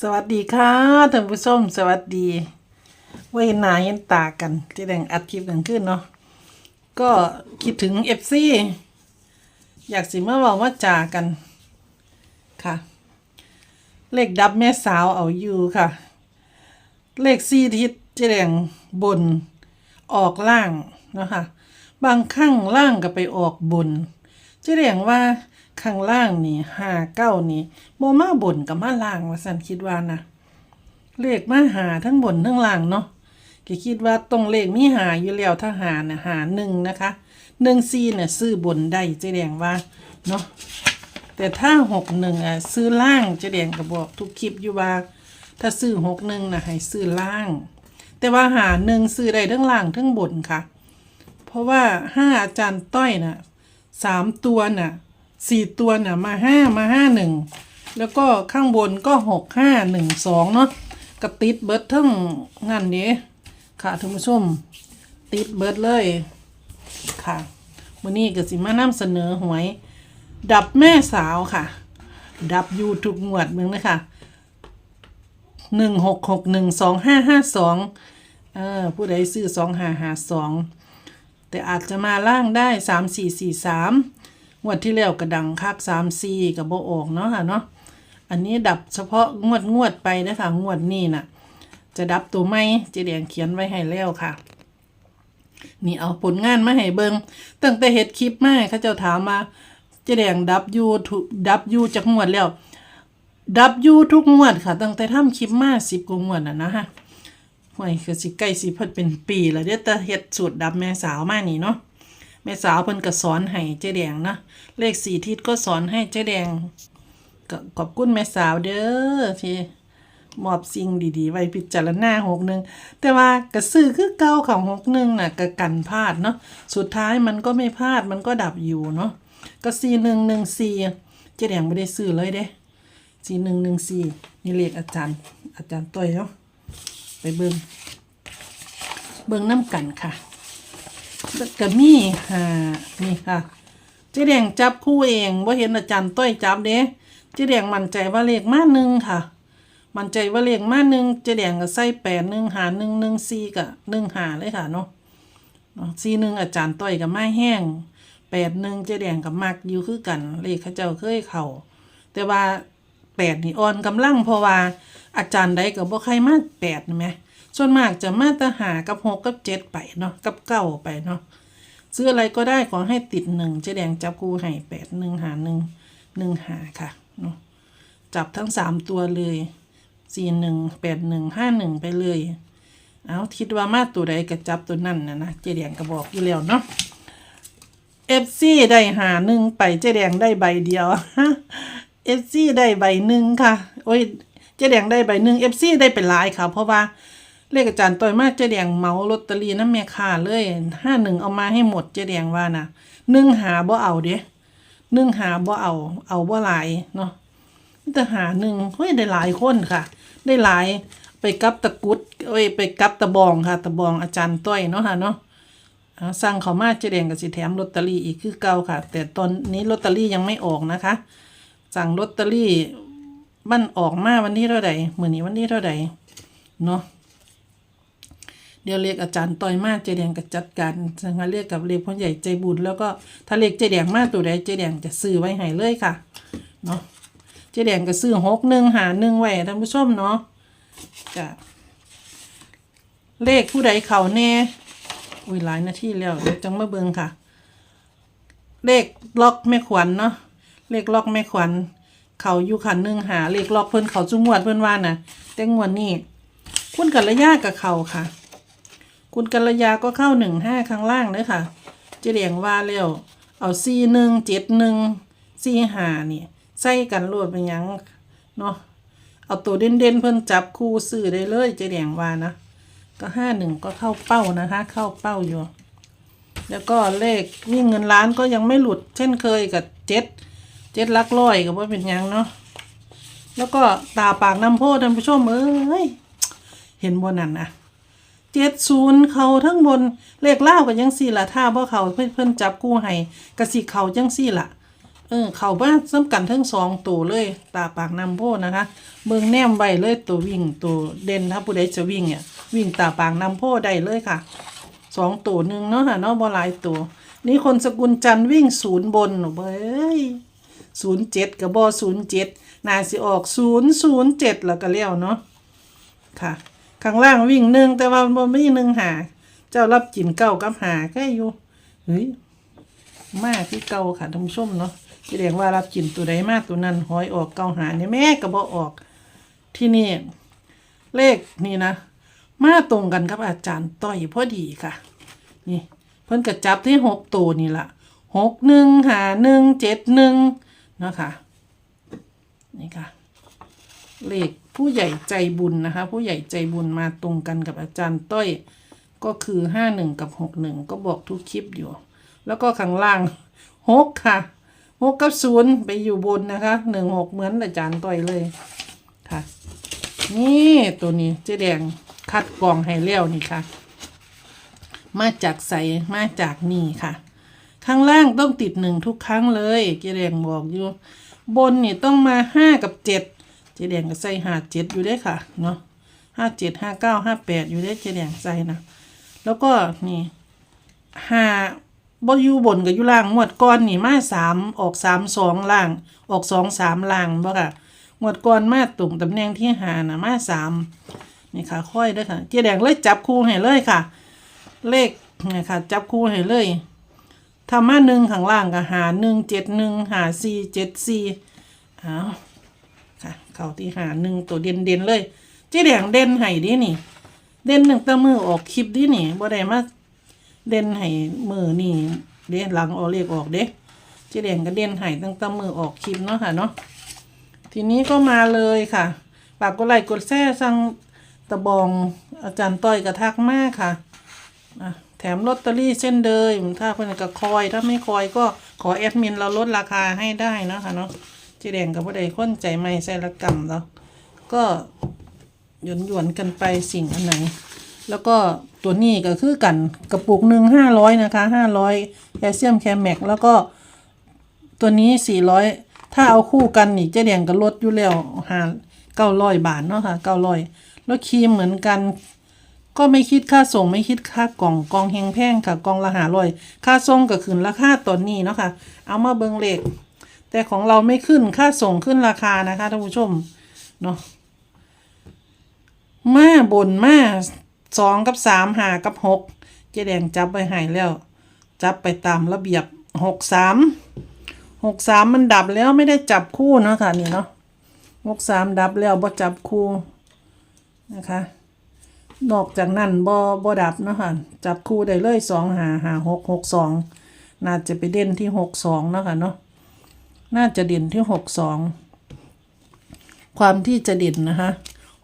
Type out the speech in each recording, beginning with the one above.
สวัสดีค่ะท่านผู้ชมสวัสดีไว้หนาเห็นตากันที่แดงอัดคลิปกันขึ้นเนาะก็คิดถึงเอฟซีอยากสิเมื่อบอกว่าจากันค่ะ เลขดับแม่สาวเอาอยู่ค่ะ เลขซีทิศเจแดงบนออกล่างนะคะบางข้างล่างก็ไปออกบนเจแดงว่า ข้างล่างนี่ห้าเก้านี่โมมาบนกับมาล่างว่าสันคิดว่านะเลขมาหาทั้งบนทั้งล่างเนาะก็คิดว่าตรงเลขมีหาอยู่แล้วถ้าหาน่ะหาหนึ่งนะคะหนึ่งซีเนี่ยซื้อบนได้เจแดงว่าเนาะแต่ถ้าหกหนึ่งอะซื้อล่างเจะแดงก็บอกทุกคลิปอยู่ว่า ถ้าซื้อหกหนึ่งนะให้ซื้อล่าง แต่ว่าหาหนึ่งซื้อได้ทั้งล่างทั้งบนค่ะ เพราะว่าห้าอาจารย์ต้อยน่ะสามตัวน่ะ สี่ตัวน่ะมาห้ามาห้าหนึ่งแล้วก็ข้างบนก็หกห้าหนึ่งสองเนาะกระติดเบิร์ดทั้งงานนี้ค่ะท่านผู้ชมติดเบิร์ดเลยค่ะวันนี้ก็สิมานำเสนอหวย ดับแม่สาวค่ะ ดับอยูทุกงวดมึงนะคะหนึ่งหกหกหนึ่งสองห้าห้าสองเออผู้ใดซื้อสองห้าห้าสองแต่อาจจะมาล่างได้สามสี่สี่สาม งวดที่แล้วกระดังคักสามสี่กับโบออกเนาะค่ะเนาะอันนี้ดับเฉพาะงวดงวดไปนะคะงวดนี้น่ะ จะดับตัวไม่เจเดียงเขียนไว้ให้แล้วค่ะ นี่เอาผลงานมาให้เบิงตั้งแต่เฮ็ดคลิปมาเขาเจ้าถามมาเจะแดงดับยูทุกดับยูจากงวดแล้ว ดับยูทุกงวดค่ะ ตั้งแต่ทำคลิปมาสิบกว่างวดน่ะนะฮะห่วยคือสิใกล้สิพิ่นเป็นปีแล้วเดี๋ยวแต่เฮ็ดสูตรดับแม่สาวมานี่เนาะ แม่สาวเพิ่นก็สอนให้เจ๊แดงนะเลขสี่ทิศก็สอนให้เจ๊แดงก็ขอบคุณแม่สาวเด้อที่มอบสิ่งดีๆ ไว้พิจารณาหกหนึ่งแต่ว่ากระซื้อคือเก่าของหกหนึ่งน่ะกะกันพลาดเนาะสุดท้ายมันก็ไม่พลาดมันก็ดับอยู่เนาะก็สี่หนึ่งหนึ่งสี่เจ๊แดงไม่ได้ซื้อเลยเด้สี่หนึ่งหนึ่งสี่นี่เลขอาจารย์ อาจารย์ต้อยเนาะไปเบิงเบิงน้ำกันค่ะ กะมีหานี่ค่ะเจ๊แดงจับคู่เองว่าเห็นอาจารย์ต้อยจับเด้เจ๊แดงมั่นใจว่าเลขมาหนึ่งค่ะ มั่นใจว่าเลขมาหนึ่งเจะแดงกับไส้แปดหนึ่งหาหนึ่งหนึ่งสี่กับหนึ่งหาเลยค่ะเนาะสี่หนึ่งอาจารย์ต้อยกับไม้แห้งแปดหนึ่งเจะแดงกับมักอยู่คือกัน เลขเขาเจ้าเคยเข่าแต่ว่าแปดนี่อ่อนกำลังเพราะว่าอาจารย์ใดกับบ่ใครมาแปดไหม ส่วนมากจะมาแตหากับหกกับเจ็ดไปเนาะกับเก้าไปเนาะซื้ออะไรก็ได้ขอให้ติดหนึ่งเจแดงจับกูให้แปดหนึ่งหาหนึ่งหนึ่งหาค่ะเนาะจับทั้งสามตัวเลยสี่หนึ่งแปดหนึ่งห้าหนึ่งไปเลย เอาคิดว่ามาตัวใดกระจับตัวนั่นนะนะเจแดงก็บอกอยู่แล้วเนาะเอฟซีได้หาหนึ่งไปเจแดงได้ใบเดียวเอฟซีได้ใบหนึ่งค่ะ โอ้ยเจแดงได้ใบหนึ่งเอฟซีได้เป็นลายค่ะ เพราะว่า เลขอาจารย์ต่อยมาเจแดงเมาลอตเตอรี่น้ำแม่ค่าเลยห้าหนึ่งเอามาให้หมดเจแดงว่านะหนึ่งหาบ่เอาเด้หนึ่งหาบ่เอา เอาบ่หลายเนาะแต่หาหนึ่งเฮ้ยได้หลายคนค่ะ ได้หลายไปกับตะกุดเอ้ยไปกับตะบองค่ะ ตะบองอาจารย์ต้อยเนาะค่ะเนาะสั่งเขามาเจแดงกับสิแถมลอตเตอรี่อีกคือเก่าค่ะ แต่ตอนนี้ลอตเตอรี่ยังไม่ออกนะคะ สั่งลอตเตอรี่มันออกมาวันที่เท่าไหร่มื่อนี้วันที่เท่าไหร่เนาะ เดี๋ยวเรียกอาจารย์ต้อยมาเจแดงกับจัดการสังมาเรียกกับเรียกพ่อใหญ่ใจบุญแล้วก็ถ้าเรียกเจแดงมาตัวใดเจแดงจะซื้อไว้ให้เลยค่ะเนาะเจแดงก็ซื้อหกหนึ่งหาหนึ่งไว้ท่านผู้ชมเนาะจ้ะเลขผู้ใดเขาแน่อุ้ยหลายนาทีแล้วเดี๋ยวจังมาเบิงค่ะ เลขล็อกแม่ขวัญเนาะเลขล็อกแม่ขวัญเขาอยู่ขันหนึ่งหาเลขล็อกเพิ่นเขาจุงวดเพิ่นว่าน่ะแต่งวดนี้คุณกัลยากับเขาค่ะ คุณกัลยาก็เข้าหนึ่งห้าข้างล่างเลยค่ะเจ๊แดงว่าแล้วเอาสี่หนึ่งเจ็ดหนึ่งสี่หานี่ใส่กันรวดเป็นยังเนาะเอาตัวเด่นๆเพิ่นจับคู่ซื้อได้เลยเจ๊แดงว่านะก็ห้าหนึ่งก็เข้าเป้านะคะ เข้าเป้าอยู่ แล้วก็เลขวิ่งเงินล้านก็ยังไม่หลุด เช่นเคยกับเจ็ดเจ็ดลักร้อยกับว่าเป็นยังเนาะแล้วก็ตาปากน้ำโพท่านผู้ชมเอ้ยเห็นบนนั้นนะ เจ็ดศูนย์เขาทั้งบนเลขเล่าวกับยังสี่ละถ้าเพราะเขาเพิ่นเพิ่นจับกู้ให้กระสิเขาจังสี่ละเออเข้ามาซ้ำกันทั้งสองตัวเลยตาปากน้ำโพนะคะเบิ่งแนมไว้เลยตัววิ่งตัวเด่นถ้าผู้ใดจะวิ่งเนี่ยวิ่งตาปากน้ำโพได้เลยค่ะสองตัวหนึ่งเนาะค่ะเนาะบ่หลายตัว นี่คนสกุลจันวิ่งศูนย์บนเบ้ยศูนย์เจ็ดกับบอศูนย์เจ็ดนาสิออกศูนย์ศูนย์เจ็ดแล้วก็เลี้ยวเนาะค่ะ ข้างล่างวิ่งหนึ่งแต่ว่าบ่มีหนึ่งหา เจ้ารับกินเก้ากับหาแค่อยู่เฮ้ยมากที่เก่าค่ะท่านผู้ชมเนาะแสดงว่ารับกินตัวใดมากตัวนั้นหอยออกเกาหาเนี่ยแม่ก็บ่ออกที่นี่ เลขนี่นะ มาตรงกันกับอาจารย์ต้อยพอดีค่ะ นี่ เพิ่นก็จับที่หกตัวนี่ละหกหนึ่งหาหนึ่งเจ็ดหนึ่งนะคะนี่ค่ะ เลขผู้ใหญ่ใจบุญนะคะ ผู้ใหญ่ใจบุญมาตรงกันกับอาจารย์ต้อย ก็คือห้าหนึ่งกับหกหนึ่งก็บอกทุกคลิปอยู่ แล้วก็ข้างล่างหกค่ะหกกับศูนย์ไปอยู่บนนะคะหนึ่งหกเหมือนอาจารย์ต้อยเลยค่ะ นี่ตัวนี้เจ๊แดงคัดกรองให้แล้วนี่ค่ะ มาจากใสมาจากนี่ค่ะข้างล่างต้องติดหนึ่งทุกครั้งเลยเจ๊แดงบอกอยู่ บนนี่ต้องมาห้ากับเจ็ด เจแดงก็ใส่ห้าเจ็ดอยู่ได้ค่ะ เนาะห้าเจ็ดห้าเก้าห้าแปดอยู่ได้เจแดงใส่นะ แล้วก็นี่ห้าบอยู่บนกับอยู่ล่างงวดก้อนนี่มาสามออกสามสองล่าง ออกสองสามล่างบ่ค่ะงวดก้อนมาตรงตำแหน่งที่หานะมาสามนี่ค่ะ ค่อยด้วยค่ะ เจ๊แดงเลยจับคู่ให้เลยค่ะ เลขนี่ค่ะ จับคู่ให้เลยทำมาหนึ่งข้างล่างก็หาหนึ่งเจ็ดหนึ่งหาสี่เจ็ดสี่อ้าว ค่ะเขาที่หาหนึ่งตัวเด่นเด่นๆเลยเจ๊แดงเด่นให้ดินี่ เด่นหนึ่งตะมือออกคลิปดินี่บ่ได้มาเด่นให้มือนี่เด้หลังออกเลขออกเด้เจ๊แดงก็เด่นให้ตั้งต่มือออกคลิปเนาะค่ะเนาะทีนี้ก็มาเลยค่ะฝากกดไลค์กดแชร์สั่งตะบองอาจารย์ต้อยกระทักมากค่ะแถมลอตเตอรี่เช่นเดิมถ้าเพิ่อนก็คอย ถ้าไม่คอยก็ขอแอดมินเราลดราคาให้ได้เนาะค่ะเนาะ เจ๊แดงกับพ่อใดค้นใจไม่ใส่ละกรรมเนาะก็หยวนหยวนกันไปสิ่งอันไหน แล้วก็ตัวนี้ก็คือกันกระปุกหนึ่งห้าร้อยนะคะห้าร้อยแคลเซียมแคมแมกแล้วก็ตัวนี้สี่ร้อยถ้าเอาคู่กันนี่เจ๊แดงก็ลดอยู่แล้วหาเก้าร้อยบาทเนาะค่ะเก้าร้อยแล้วครีมเหมือนกัน ก็ไม่คิดค่าส่งไม่คิดค่ากล่องกล่องแหงแพงค่ะกล่องละหาร้อยค่าส่งก็ขึ้นราคาตอนนี้เนาะค่ะ เอามาเบิงเลข แต่ของเราไม่ขึ้นค่าส่งขึ้นราคานะคะท่านผู้ชมเนาะมาบนมาสองกับสามหากับหกเจ๊แดงจับไปให้แล้ว จับไปตามระเบียบหกสามหกสามมันดับแล้วไม่ได้จับคู่เนาะค่ะนี่เนาะหกสามดับแล้วบ่จับคู่นะคะ นอกจากนั้นบ่บ่ดับเนาะค่ะจับคู่ได้เลยสองหาหาหกหกสองน่าจะไปเด่นที่หกสองเนาะค่ะเนาะ น่าจะเด่นที่หกสองความที่จะเด่นนะคะ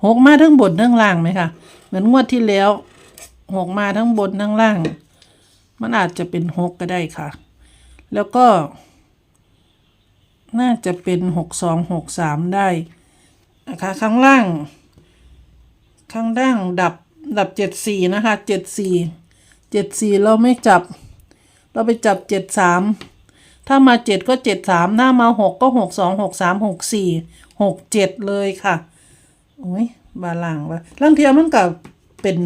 หกมาทั้งบนทั้งล่างไหมคะเหมือนงวดที่แล้วหกมาทั้งบนทั้งล่าง มันอาจจะเป็นหกก็ได้ค่ะ แล้วก็ น่าจะเป็นหกสองหกสามได้นะคะข้างล่าง ข้างล่างดับดับเจ็ดสี่นะคะเจ็ดสี่เจ็ดสี่เราไม่จับ เราไปจับเจ็ดสาม ถ้ามาเจ็ดก็เจ็ดสามถ้ามาหกก็หกสองหกสามหกสี่หกเจ็ดเลยค่ะโอ้ยบาล่างว่าล่างเทียมมันกับเป็น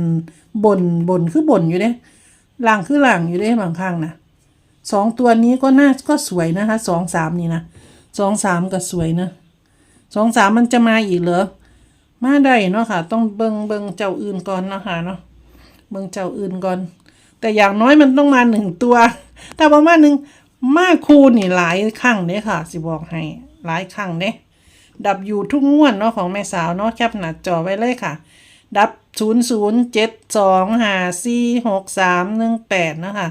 บนบนคือบนอยู่เด้ล่างคือล่างอยู่เด้บางข้งนะสองตัวนี้ก็น่าก็สวยนะคะสองสามนี่นะสองสามก็สวยนะสองสามมันจะมาอีกเหรอมาได้เนาะค่ะ ต้องเบิงเบิงเจ้าอื่นก่อนนะคะเนาะเบิงเจ้าอื่นก่อน แต่อย่างน้อยมันต้องมาหนึ่งตัว ถ้าประมาณหนึ่ง มาคูนี่หลายครั้งเด้ค่ะ สิบอกให้หลายครั้งเด้ดับอยู่ทุกงวดเนาะของแม่สาวเนาะแคปหน้าจอไว้เลยค่ะ ดับ 0 0 7 2 5 4 6 3 1 8 นะคะ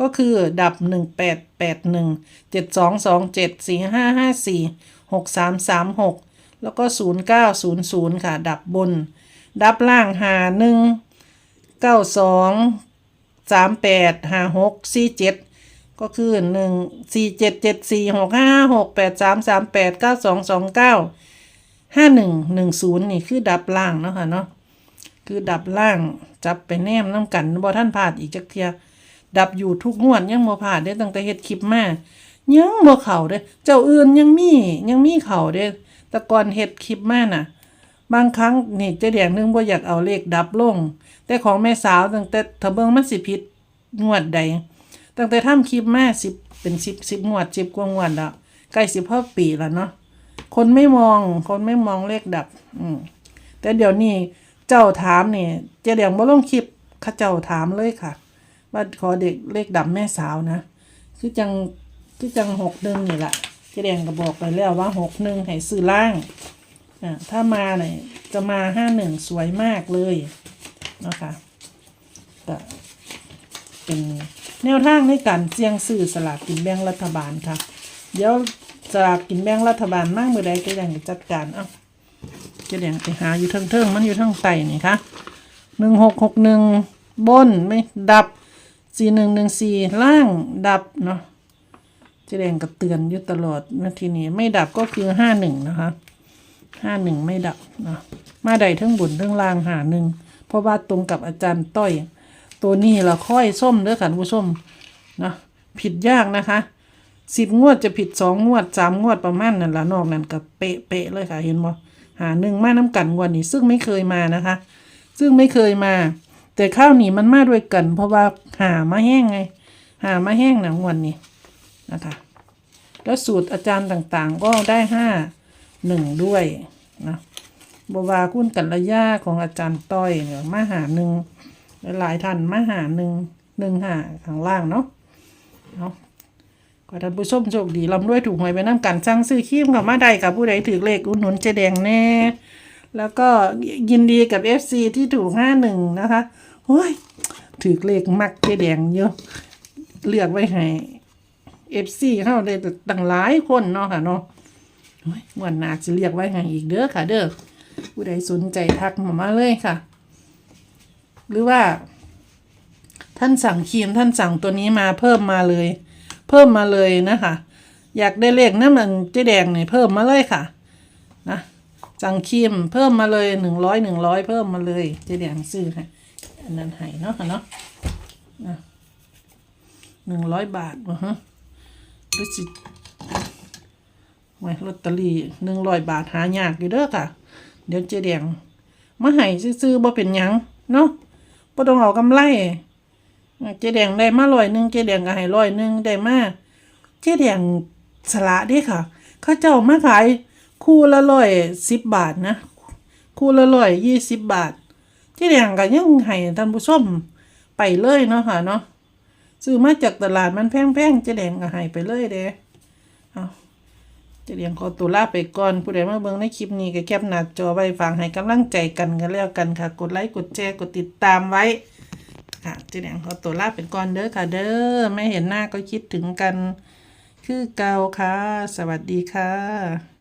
ก็คือดับ 1 8 8 1 7 2 2 7 4 5 5 4 6 3 3 6 แล้วก็ 0 9 0 0 ค่ะ ดับบน ดับล่างหา1 9 2 3 8 5 6 4 7 ก็คือหนึ่งสี่เจ็ดเจ็ดสี่หกห้าหกแปดสามสามแปดเก้าสองสองเก้าห้าหนึ่งหนึ่งศูนย์นี่คือดับล่างเนาะค่ะเนาะคือดับล่างจับไปแนมน้ำกันบ่ท่านพลาดอีกจักเทียดับอยู่ทุกงวดยังบ่พลาดได้ตั้งแต่เฮ็ดคลิปมายังบ่เข้าเด้เจ้าอื่นยังมียังมีเข้าเด้แต่ก่อนเฮ็ดคลิปมาน่ะ บางครั้งนี่เจ๊แดงนึงบ่อยากเอาเลขดับลง แต่ของแม่สาวตั้งแต่ถ้าเบิ่งมันสิผิดงวดใด ตั้งแต่ทำคลิปมา10เป็น10 10งวด10กว่างวดแล้วใกล้สิบ5ปีแล้วเนาะคนไม่มองคนไม่มองเลขดับ อืมแต่เดี๋ยวนี้เจ้าถามนี่เจ๊แดงบ่ลงคลิปเขาเจ้าถามเลยค่ะว่าขอเด็กเลขดับแม่สาวนะคือจังคือจังหกหนึ่งนี่แหละเจ๊แดงก็บอกไปแล้วว่าหกหนึ่งให้ซื้อล่างอ่าถ้ามาเนี่ยจะมาห้าหนึ่งสวยมากเลยนะคะก็เป็น แนวทางในการเสี่ยงซื้อสลากกินแบ่งรัฐบาลค่ะ เดี๋ยวสลากกินแบ่งรัฐบาลมากเมื่อใดเจ๊แดงจัดการ เอ้าเจ๊แดงไปหาอยู่เทิงมันอยู่เทางไตนี่ค่ะหนึ่งหกหกหนึ่งบนไม่ดับสี่หนึ่งหนึ่งสี่ล่างดับเนาะจ๊แดงก็เตือนอยู่ตลอดนาทีนี้ไม่ดับก็คือห้าหนึ่งนะคะห้าหนึ่งไม่ดับเนาะมาใดทั้งบุญทั้งล่างหาหนึ่งเพราะว่าตรงกับอาจารย์ต้อย ตัวนี้เราค่อยส้มเด้อค่ะคุณผู้ชมนะผิดยากนะคะสิบงวดจะผิดสองงวดสามงวดประมาณนั่นละนอกนั้นก็เป๊ะเป๊ะๆเลยค่ะเห็นบ่หาหนึ่งมาน้ำกันงวันนี้ซึ่งไม่เคยมานะคะ ซึ่งไม่เคยมา แต่ข้าวหนีมันมาด้วยกัน เพราะว่าหามาแห้งไง หามาแห้งหนังวันนี้นะคะ แล้วสูตรอาจารย์ต่างๆ ก็ได้ห้าหนึ่งด้วยนะบวาคุณกัลยาของอาจารย์ต้อยเนี่ยมาหาหนึ่ง หลายท่านมาหาหนึ่งหนึ่งหาข้างล่างเนาะเนาะขอท่านผู้ชมโชคดีลำด้วยถูกหวยไปน้ำกันสร้างซื้อขีมกับมาได้กับผู้ใดถือเลขอุดหนุนเจแดงแน่ แล้วก็ยินดีกับ FC ที่ถูกห้าหนึ่งนะคะโอ้ยถือเลขมักเจแดงเยอะเลือกไว้ให้ FC เข้าเลยตั้งหลายคนเนาะค่ะเนาะวันหนาจะเรียกไว้ให้อีกเด้อค่ะ เด้อผู้ใดสนใจทักมามาเลยค่ะ หรือว่า ท่านสั่งครีมท่านสั่งตัวนี้มาเพิ่มมาเลย เพิ่มมาเลยนะคะ อยากได้เลขนั่นมันเจ๊แดงเนี่ยเพิ่มมาเลยค่ะนะสั่งครีมเพิ่มมาเลยหนึ่งร้อยหนึ่งร้อยเพิ่มมาเลยเจ๊แดงซื้อให้อันนั้นให้เนาะค่ะเนาะหนึ่งร้อยบาทวะฮะรือสิไว้ลอตเตอรี่หนึ่งร้อยบาทหายากอยู่เด้อค่ะ เดี๋ยวเจ๊แดงมาให้ซื้อๆบ่เป็นยังเนาะ บ่ต้องเอากำไรเจ๊แดงได้มาร้อยหนึ่งเจ๊แดงก็ให้ร้อยหนึ่งได้มาเจ๊แดงสละด้ค่ะเขาเจ้ามาขายคู่ละร้อยสิบบาทนะ คู่ละร้อยยี่สิบบาทที่แดงก็ยังให้ท่านผู้ชมไปเลยเนาะค่ะเนาะซื้อมาจากตลาดมันแพงๆเจ๊แดงก็ให้ไปเลยเด้เอา เจียงขอตัวลาไปก่อนผู้ใดมาเบิ่งในคลิปนี้ก็แคปหน้าจอไว้ฟังให้กำลังใจกันกันแล้วกันค่ะ กดไลค์กดแชร์กดติดตามไว้ค่ะเจียงขอตัวลาไปก่อนเด้อค่ะ เด้อไม่เห็นหน้าก็คิดถึงกัน คือเก่าค่ะ สวัสดีค่ะ